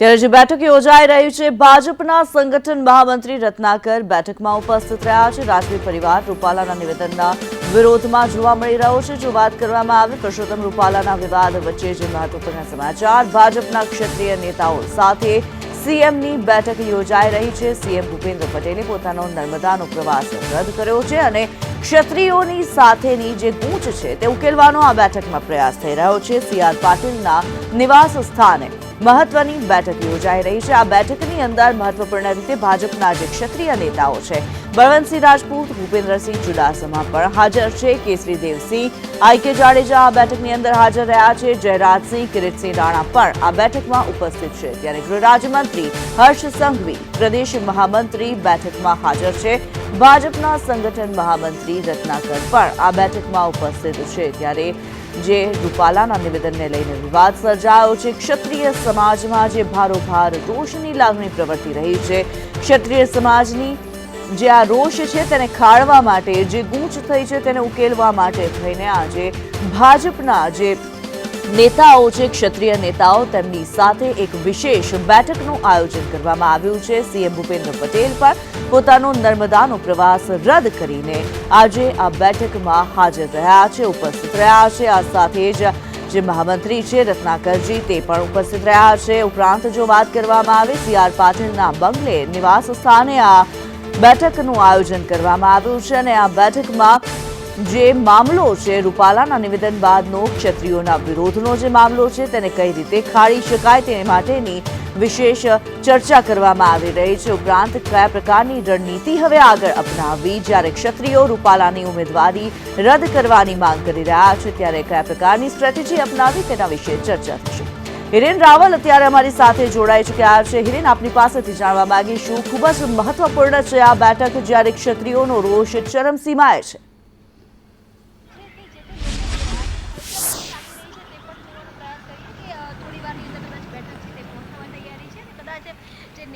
ત્યારે જે બેઠક યોજાઈ રહી છે, ભાજપના સંગઠન મહામંત્રી રત્નાકર બેઠકમાં ઉપસ્થિત રહ્યા છે. રાજવી પરિવાર રૂપાલાના નિવેદનના વિરોધમાં જોવા મળી રહ્યો છે. જો વાત કરવામાં આવે, પુરુષોત્તમ રૂપાલાના વિવાદ વચ્ચે જે મહત્વપૂર્ણ સમાચાર, ભાજપના ક્ષત્રિય નેતાઓ સાથે સીએમની બેઠક યોજાઈ રહી છે. સીએમ ભૂપેન્દ્ર પટેલે પોતાનો નર્મદાનો પ્રવાસ રદ કર્યો છે અને ક્ષત્રિયોની સાથેની જે ગૂંચ છે, તે ઉકેલવાનો આ બેઠકમાં પ્રયાસ થઈ રહ્યો છે. સી આર પાટીલના નિવાસ સ્થાને મહત્વની બેઠક યોજાઈ રહી છે. આ બેઠકની અંદર મહત્વપૂર્ણ રીતે ભાજપના જે ક્ષત્રિય નેતાઓ છે, બળવંતસિંહ રાજપૂત, ભૂપેન્દ્રસિંહ ચુડાસમા પણ હાજર છે. કેસરી દેવસિંહ આઈ કે જાડેજા આ બેઠકની અંદર હાજર રહ્યા છે. જયરાજસિંહ, કિરીટસિંહ રાણા પણ આ બેઠકમાં ઉપસ્થિત છે. ત્યારે ગૃહ રાજ્યમંત્રી હર્ષ સંઘવી, પ્રદેશ મહામંત્રી બેઠકમાં હાજર છે. ભાજપના સંગઠન મહામંત્રી રત્નાકર પણ આ બેઠકમાં ઉપસ્થિત છે. ત્યારે જે રૂપાલાના નિવેદનને લઈને વિવાદ સર્જાયો છે. ક્ષત્રિય સમાજમાં જે ભારોભાર, રોષની લાગણી પ્રવર્તી રહી છે. ક્ષત્રિય સમાજની જે આ રોષ છે તેને ખાળવા માટે, જે ગૂંચ થઈ છે તેને ઉકેલવા માટે થઈને આજે ભાજપના જે નેતાઓ છે ક્ષત્રિય નેતાઓ તેમની સાથે એક વિશેષ બેઠકનું આયોજન કરવામાં આવ્યું છે. સીએમ ભૂપેન્દ્ર પટેલ પણ પોતાનો નર્મદાનો પ્રવાસ રદ કરીને આજે આ બેઠકમાં હાજર રહ્યા છે, ઉપસ્થિત રહ્યા છે. આ સાથે જ જે મહામંત્રી છે, રત્નાકરજી, તે પણ ઉપસ્થિત રહ્યા છે. ઉપરાંત જો વાત કરવામાં આવે, સી આર પાટીલના બંગલે નિવાસ સ્થાને આ બેઠકનું આયોજન કરવામાં આવ્યું છે અને આ બેઠકમાં જે મામલો છે, રૂપાલાના નિવેદન બાદનો ક્ષત્રિયોના વિરોધનો જે મામલો છે, તેને કઈ રીતે ખાળી શકાય તે માટેની વિશેષ ચર્ચા કરવામાં આવી રહી છે. ઉપરાંત, કયા પ્રકારની રણનીતિ હવે આગળ અપનાવવી? જ્યારે ક્ષત્રિયો રૂપાલાની ઉમેદવારી રદ કરવાની માંગ કરી રહ્યા છે, ત્યારે કયા પ્રકારની સ્ટ્રેટેજી અપનાવી તેના વિશે ચર્ચા થશે. હિરેન રાવલ અત્યારે અમારી સાથે જોડાઈ ચુક્યા છે. હિરેન, આપની પાસેથી જાણવા માંગીશું. ખૂબ જ મહત્વપૂર્ણ છે આ બેઠક જ્યારે ક્ષત્રિયોનો રોષ ચરમસીમાએ છે.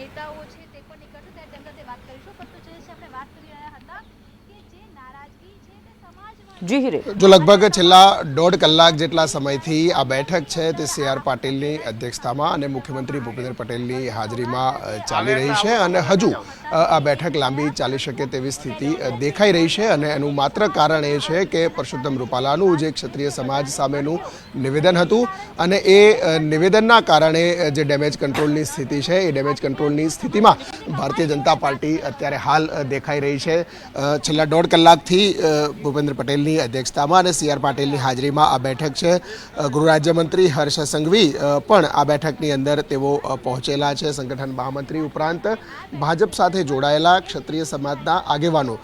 નેતાઓ છે તે પણ નીકળશે ત્યારે તેમના સાથે વાત કરીશું પરંતુ જે છે આપણે વાત કરી રહ્યા હતા કે જે નારાજગી છે તે સમાજમાં જી લગભગ છેલ્લા દોઢ કલાક જેટલા સમયથી આ બેઠક છે તે સી આર પાટીલની અધ્યક્ષતામાં અને મુખ્યમંત્રી ભૂપેન્દ્ર પટેલની હાજરીમાં ચાલી રહી છે અને હજુ આ બેઠક લાંબી ચાલી શકે તેવી સ્થિતિ દેખાઈ રહી છે અને એનું માત્ર કારણ એ છે કે પરસોત્તમ રૂપાલાનું જે ક્ષત્રિય સમાજ સામેનું નિવેદન હતું અને એ નિવેદનના કારણે જે ડેમેજ કંટ્રોલની સ્થિતિ છે એ ડેમેજ કંટ્રોલની સ્થિતિમાં ભારતીય જનતા પાર્ટી અત્યારે હાલ દેખાઈ રહી છે. છેલ્લા દોઢ કલાકથી ભૂપેન્દ્ર પટેલની અધ્યક્ષતામાં અને સી આર પાટીલની હાજરીમાં આ બેઠક છે. ગૃહરાજ્યમંત્રી ગૃહ રાજ્યમંત્રી હર્ષ સંઘવી પણ આ બેઠકની અંદર તેઓ પહોંચેલા છે. સંગઠન મહામંત્રી ઉપરાંત ભાજપ સાથે જોડાયેલા ક્ષત્રિય સમાજના આગેવાનો.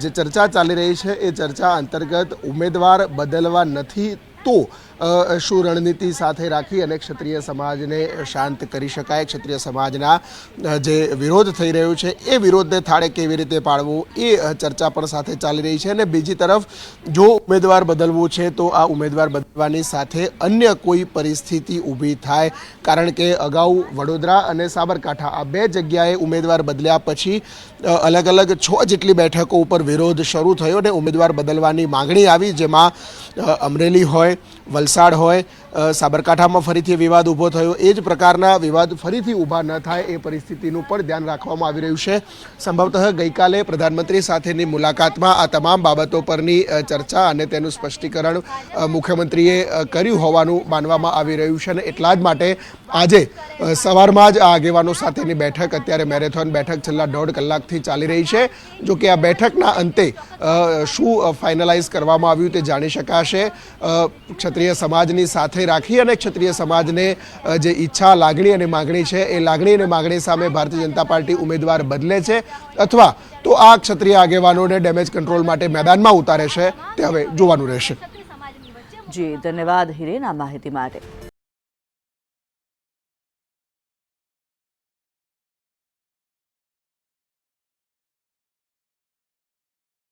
જે ચર્ચા ચાલી રહી છે, એ ચર્ચા અંતર્ગત ઉમેદવાર બદલવા નથી તો શું રણનીતિ સાથે રાખી અને ક્ષત્રિય સમાજને શાંત કરી શકાય? ક્ષત્રિય સમાજના જે વિરોધ થઈ રહ્યો છે, એ વિરોધને થાળે કેવી રીતે પાડવું? એ ચર્ચા પણ સાથે ચાલી રહી છે. અને બીજી તરફ, જો ઉમેદવાર બદલવું છે, તો આ ઉમેદવાર બદલવાની સાથે અન્ય કોઈ પરિસ્થિતિ ઊભી થાય. કારણ કે અગાઉ વડોદરા અને સાબરકાંઠા, આ બે જગ્યાએ ઉમેદવાર બદલ્યા પછી અલગ અલગ છ જેટલી બેઠકો ઉપર વિરોધ શરૂ થયો અને ઉમેદવાર બદલવાની માંગણી આવી, જેમાં અમરેલી હોય হয় વલસાડ હોય સાબરકાંઠામાં ફરીથી વિવાદ ઊભો થયો. એ જ પ્રકારના વિવાદ ફરીથી ઊભા ન થાય એ પરિસ્થિતિનું પણ ધ્યાન રાખવામાં આવી રહ્યું છે. સંભવતઃ ગઈકાલે પ્રધાનમંત્રી સાથેની મુલાકાતમાં આ તમામ બાબતો પરની ચર્ચા અને તેનું સ્પષ્ટીકરણ મુખ્યમંત્રીએ કર્યું હોવાનું માનવામાં આવી રહ્યું છે અને એટલા જ માટે આજે સવારમાં જ આ આગેવાનો સાથેની બેઠક અત્યારે મેરેથોન બેઠક છેલ્લા દોઢ કલાકથી ચાલી રહી છે. જો કે આ બેઠકના અંતે શું ફાઇનલાઇઝ કરવામાં આવ્યું તે જાણી શકાશે. અ, ક્ષત્રિય સમાજની સાથે રાખી અને ક્ષત્રિય સમાજને જે ઈચ્છા, લાગણી અને માગણી છે, એ લાગણી અને માગણી સામે ભારતીય જનતા પાર્ટી ઉમેદવાર બદલે છે અથવા તો આ ક્ષત્રિય આગેવાનોને ડેમેજ કંટ્રોલ માટે મેદાનમાં ઉતારે છે, તે હવે જોવાનું રહેશે. જી, ધન્યવાદ હિરેન આ માહિતી માટે.